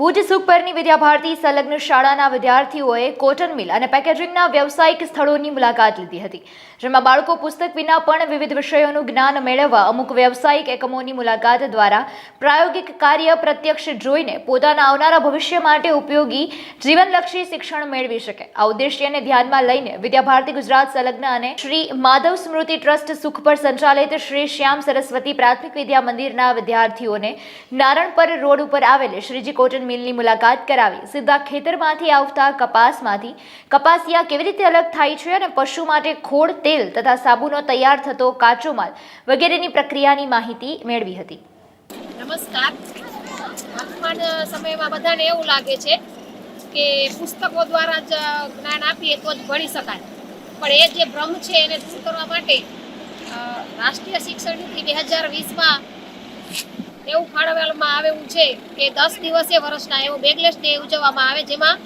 ભુજ સુખપરની વિદ્યાભારતી સંલગ્ન શાળાના વિદ્યાર્થીઓએ કોટન મિલ અને પેકેજિંગના વ્યવસાયિક સ્થળોની મુલાકાત લીધી હતી, જેમાં બાળકો પુસ્તક વિના પણ વિવિધ વિષયોનું જ્ઞાન મેળવવા અમુક વ્યવસાયિક એકમોની મુલાકાત દ્વારા પ્રાયોગિક કાર્ય પ્રત્યક્ષ જોઈને પોતાના આવનારા ભવિષ્ય માટે ઉપયોગી જીવનલક્ષી શિક્ષણ મેળવી શકે. આ ઉદ્દેશ્યને ધ્યાનમાં લઈને વિદ્યાભારતી ગુજરાત સંલગ્ન અને શ્રી માધવ સ્મૃતિ ટ્રસ્ટ સુખપર સંચાલિત શ્રી શ્યામ સરસ્વતી પ્રાથમિક વિદ્યા મંદિરના વિદ્યાર્થીઓને નારણપર રોડ ઉપર આવેલ શ્રીજી કોટન મિલની મુલાકાત કરાવી. સીધા ખેતરમાંથી આવતા કપાસમાંથી કપાસિયા કેવી રીતે અલગ થાય છે અને પશુ માટે ખોળ, તેલ તથા સાબુનો તૈયાર થતો કાચો માલ વગેરેની પ્રક્રિયાની માહિતી મેળવી હતી. નમસ્કાર. વર્તમાન સમયમાં બધાને એવું લાગે છે કે પુસ્તકો દ્વારા જ જ્ઞાન આપીએ તો જ ભણી શકાય. પણ એ જે ભ્રમ છે એને દૂર કરવા માટે રાષ્ટ્રીય શિક્ષણ નીતિ બે હજાર વીસમાં એવું ફાળવવામાં આવેલું છે કે દસ દિવસે વર્ષના એવો બેગલેસ ડે ઉજવવામાં આવે જેમાં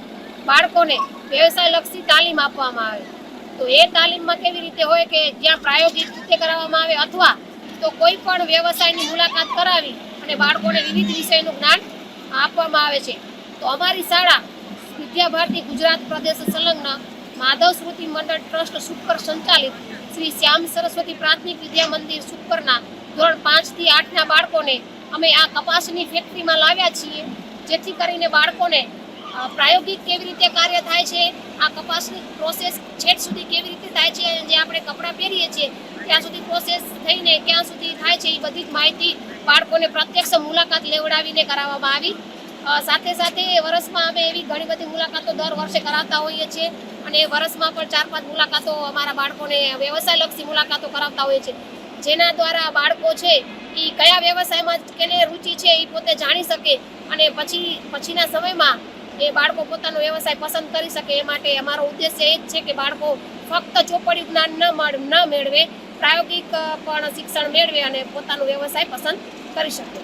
બાળકોને વ્યવસાયલક્ષી તાલીમ આપવામાં આવે. તો એ તાલીમમાં કેવી રીતે હોય કે જ્યાં પ્રાયોગિક રીતે કરાવવામાં આવે અથવા તો કોઈ પણ વ્યવસાયની મુલાકાત કરાવી અને બાળકોને વિવિધ વિષયનું જ્ઞાન આપવામાં આવે છે. તો અમારી શાળા વિદ્યાભારતી ગુજરાત પ્રદેશ સંલગ્ન માધવ સ્મૃતિ મંડળ ટ્રસ્ટ સુપર સંચાલિત શ્રી શ્યામ સરસ્વતી પ્રાથમિક વિદ્યા મંદિર સુપરના ધોરણ પાંચથી આઠના બાળકોને અમે આ કપાસની ફેક્ટરીમાં લાવ્યા છીએ, જેથી કરીને બાળકોને પ્રાયોગિક કેવી રીતે કાર્ય થાય છે, આ કપાસની પ્રોસેસ છેક સુધી કેવી રીતે થાય છે જે આપણે કપડાં પહેરીએ છીએ, ત્યાં સુધી પ્રોસેસ થઈને ક્યાં સુધી થાય છે, એ બધી જ માહિતી બાળકોને પ્રત્યક્ષ મુલાકાત લેવડાવીને કરાવવામાં આવી. સાથે સાથે વર્ષમાં અમે એવી ઘણી બધી મુલાકાતો દર વર્ષે કરાવતા હોઈએ છીએ, અને વર્ષમાં પણ ચાર પાંચ મુલાકાતો અમારા બાળકોને વ્યવસાયલક્ષી મુલાકાતો કરાવતા હોઈએ છીએ. જેના દ્વારા બાળકો છે એ કયા વ્યવસાયમાં કેને રુચિ છે એ પોતે જાણી શકે અને પછી, પછીના સમયમાં એ બાળકો પોતાનો વ્યવસાય પસંદ કરી શકે એ માટે અમારો ઉદ્દેશ્ય એ જ છે કે બાળકો ફક્ત ચોપડી જ્ઞાન ન ન મેળવે, પ્રાયોગિક પણ શિક્ષણ મેળવે અને પોતાનો વ્યવસાય પસંદ કરી શકે.